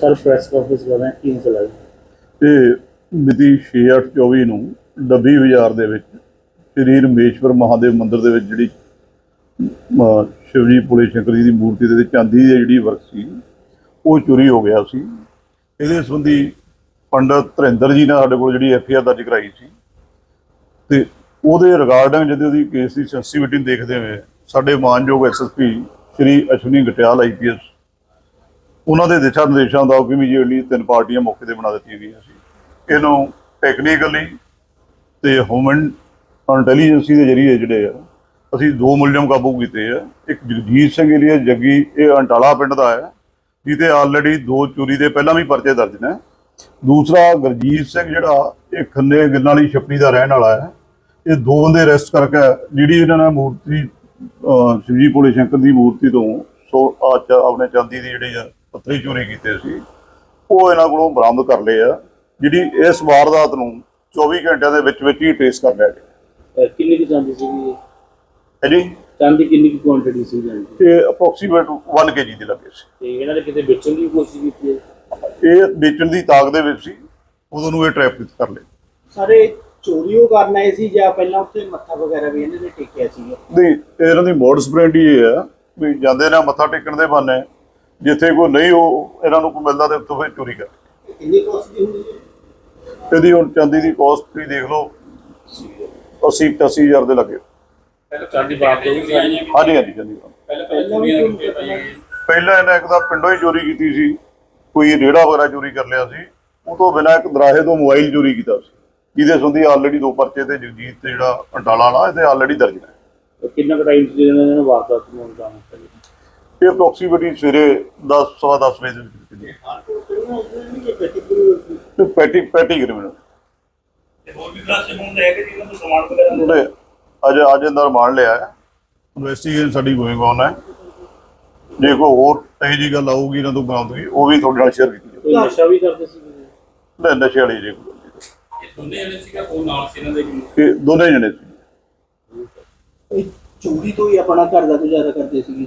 Sir press conference ਕਰ ਰਹੇ ਕੀ ਮਸਲਾ ਹੈ? ਤੇ ਮਿਤੀ 6824 ਨੂੰ ਡੱਬੀ ਬਾਜ਼ਾਰ ਦੇ ਵਿੱਚ ਸ੍ਰੀ ਰਮੇਸ਼ਵਰ ਮਹਾਦੇਵ ਮੰਦਿਰ ਦੇ ਵਿੱਚ ਜਿਹੜੀ ਸ਼ਿਵਜੀ ਭੋਲੇ ਸ਼ੰਕਰ ਜੀ ਦੀ ਮੂਰਤੀ ਦੇ ਚਾਂਦੀ ਦੀ ਜਿਹੜੀ ਵਰਕ ਸੀ, ਉਹ ਚੋਰੀ ਹੋ ਗਿਆ ਸੀ। ਇਹਦੇ ਸੰਬੰਧੀ ਪੰਡਤ ਧਰਿੰਦਰ ਜੀ ਨੇ ਸਾਡੇ ਕੋਲ ਜਿਹੜੀ ਐਫ ਆਈ ਆਰ ਦਰਜ ਕਰਾਈ ਸੀ। ਤੇ ਉਹਦੇ ਰਿਗਾਰਡਿੰਗ ਜਦੋਂ ਉਹਦੀ ਕੇਸ ਦੀ ਸੈਂਸਿਟੀਵਿਟੀ ਦੇਖਦੇ ਹੋਏ ਸਾਡੇ ਮਾਨਯੋਗ ਐਸਐਸਪੀ ਸ਼੍ਰੀ ਅਸ਼ਵਨੀ ਗਟਿਆਲ ਆਈਪੀਐਸ ਉਹਨਾਂ ਦੇ ਦਿਸ਼ਾ ਨਿਰਦੇਸ਼ਾਂ ਦਾ ਕਿ ਵੀ ਇਮੀਡੀਏਟਲੀ ਤਿੰਨ ਪਾਰਟੀਆਂ ਮੌਕੇ ਤੇ ਬਣਾ ਦਿੱਤੀਆਂ ਗਈਆਂ ਸੀ। ਇਹਨੂੰ ਟੈਕਨੀਕਲੀ ਤੇ ਹਿਊਮਨ ਇੰਟੈਲੀਜੈਂਸੀ ਦੇ ਜਰੀਏ ਜਿਹੜੇ ਆ, ਅਸੀਂ ਦੋ ਮੁਲਜ਼ਮ ਕਾਬੂ ਕੀਤੇ ਆ। ਇੱਕ ਜਗਜੀਤ ਸਿੰਘ ਏਰੀਆ ਜੱਗੀ, ਇਹ ਅੰਟਾਲਾ ਪਿੰਡ ਦਾ ਹੈ ਜਿਹਦੇ ਆਲਰੇਡੀ ਦੋ ਚੋਰੀ ਦੇ ਪਹਿਲਾਂ ਵੀ ਪਰਚੇ ਦਰਜ ਨੇ। ਦੂਸਰਾ ਗੁਰਜੀਤ ਸਿੰਘ ਜਿਹੜਾ, ਇਹ ਖੰਨੇ ਗਿੱਲਾਂ ਵਾਲੀ ਛੱਪੜੀ ਦਾ ਰਹਿਣ ਵਾਲਾ ਹੈ। ਇਹ ਦੋ ਬੰਦੇ ਅਰੈਸਟ ਕਰਕੇ ਜਿਹੜੀ ਇਹਨਾਂ ਨੇ ਮੂਰਤੀ ਸ਼ਿਵਜੀ ਭੋਲੇ ਸ਼ੰਕਰ ਦੀ ਮੂਰਤੀ ਤੋਂ ਸੋ ਆ ਆਪਣੇ ਚਾਂਦੀ ਦੀ ਜਿਹੜੀ ਆ ਪੱਥਰੀ ਚੋਰੀ ਕੀਤੇ ਸੀ। ਉਹ ਇਹਨਾਂ ਕੋਲੋਂ ਬਰਾਮਦ ਕਰ ਲਏ ਆ ਜਿਹੜੀ ਇਸ ਵਾਰਦਾਤ ਨੂੰ 24 ਘੰਟਿਆਂ ਦੇ ਵਿੱਚ ਵਿੱਚ ਹੀ ਟ੍ਰੇਸ ਕਰ ਲਿਆ ਗਿਆ। ਕਿੰਨੀ ਦੀ ਚਾਂਦੀ ਹੈ ਜੀ ਚਾਂਦੀ ਕਿੰਨੀ ਕੀ ਕੁਆਂਟੀਟੀ ਸੀ ਜਾਂਦੀ? ਤੇ ਅਪਰੋਕਸੀਮੇਟ 1 ਕੇਜੀ ਦੇ ਲੱਗੇ ਸੀ। ਤੇ ਇਹਨਾਂ ਨੇ ਕਿਤੇ ਵੇਚਣ ਦੀ ਕੋਸ਼ਿਸ਼ ਕੀਤੀ ਹੈ? ਇਹ ਵੇਚਣ ਦੀ ਤਾਕ ਦੇ ਵਿੱਚ ਸੀ। ਉਦੋਂ ਨੂੰ ਇਹ ਟ੍ਰੈਪ ਕਰ ਲਏ ਸਾਰੇ ਚੋਰੀਓ ਕਰਨ ਆਏ ਸੀ ਜਾਂ ਪਹਿਲਾਂ ਉੱਥੇ ਮੱਥਾ ਵਗੈਰਾ ਵੀ ਇਹਨਾਂ ਨੇ ਟੇਕਿਆ ਨਹੀਂ ਇਹਨਾਂ ਦੀ ਮੋਡਸ ਬ੍ਰੈਂਡ ਹੀ ਇਹ ਆ ਵੀ ਜਾਂਦੇ ਨੇ ਮੱਥਾ ਟੇਕਣ ਦੇ ਬਹਾਨੇ ਜਿੱਥੇ ਕੋਈ ਨਹੀਂ ਉਹ ਇਹਨਾਂ ਨੂੰ ਕੋਈ ਮਿਲਦਾ ਤੇ ਉੱਥੋਂ ਫਿਰ ਚੋਰੀ ਕਰ। ਕਿੰਨੀ ਕੋਸਟ ਦੀ ਹੁੰਦੀ ਹੈ? ਇਹਦੀ ਹੁਣ ਚਾਂਦੀ ਦੀ ਕਾਸਟ ਤੁਸੀਂ ਦੇਖ ਲਓ 80 80000 ਦੇ ਲੱਗੇ। ਚਾਂਦੀ ਬਾਤ ਸੀ। ਹਾਂਜੀ ਹਾਂਜੀ ਚਾਂਦੀ ਦਾ। ਪਹਿਲਾਂ ਇਹਨੇ ਇੱਕ ਤਾਂ ਪਿੰਡੋਂ ਹੀ ਚੋਰੀ ਕੀਤੀ ਸੀ ਕੋਈ ਰੇੜਾ ਵਗੈਰਾ ਚੋਰੀ ਕਰ ਲਿਆ ਸੀ। ਉਹ ਤੋਂ ਬਿਨਾਂ ਇੱਕ ਦਰਾਹੇ ਤੋਂ ਮੋਬਾਈਲ ਚੋਰੀ ਕੀਤਾ ਸੀ ਜਿਹਦੇ ਸੰਬੰਧੀ ਆਲਰੇਡੀ ਦੋ ਪਰਚੇ ਤੇ ਜਗਜੀਤ ਤੇ ਜਿਹੜਾ ਅੰਟਾਲਾ ਵਾਲਾ ਇਹਦੇ ਆਲਰੇਡੀ ਦਰਜ ਨੇ। ਕਿੰਨਾ ਕੁ ਟਾਈਮ ਸੀ ਇਹਨਾਂ ਨੇ ਵਾਰਦਾਤ ਨੂੰ ਅੰਜਾਮ ਇਹ ਅਪਰੋਕਸੀਮੇਟਲੀ ਸਵੇਰੇ 10 ਸਵਾ 10 ਵਜੇ ਦੇ ਵਿੱਚ ਕੀਤੀ ਤੇ ਪੈਟੀ ਪੈਟੀ ਕ੍ਰਿਮੀਨਲ ਹੋਰ ਵੀ ਕਲਾਸੇ ਹੁੰਦੇ ਹੈਗੇ ਜਿਹਨਾਂ ਤੋਂ ਸਮਾਨ ਵਗੈਰਾ ਉਹਨੇ ਅੱਜ ਅੱਜ ਅੰਦਰ ਮਾਰ ਲਿਆ ਹੈ। ਇਨਵੈਸਟੀਗੇਸ਼ਨ ਸਾਡੀ ਗੋਇੰਗ ਔਨ ਹੈ। ਜੇ ਕੋਈ ਹੋਰ ਇਹੋ ਜਿਹੀ ਗੱਲ ਆਊਗੀ ਇਹਨਾਂ ਤੋਂ ਬਰਾਮਦਗੀ ਉਹ ਵੀ ਤੁਹਾਡੇ ਨਾਲ ਸ਼ੇਅਰ ਕੀਤੀ ਕੋਈ ਨਸ਼ਾ ਵੀ ਕਰਦੇ ਸੀ ਜਾਊਗੀ ਨਸ਼ੇ ਵਾਲੀ ਜੇ ਦੋਨੇ ਜਣੇ ਸੀਗਾ ਉਹ ਨਾਲ ਸੀ ਇਹਨਾਂ ਦੇ। ਨਹੀਂ। ਇਹ ਦੋਨੇ ਜਣੇ ਸੀ। ਇਹ ਚੋਰੀ ਤੋਂ ਹੀ ਆਪਣਾ ਘਰ ਦਾ ਗੁਜ਼ਾਰਾ ਕਰਦੇ ਸੀਗੇ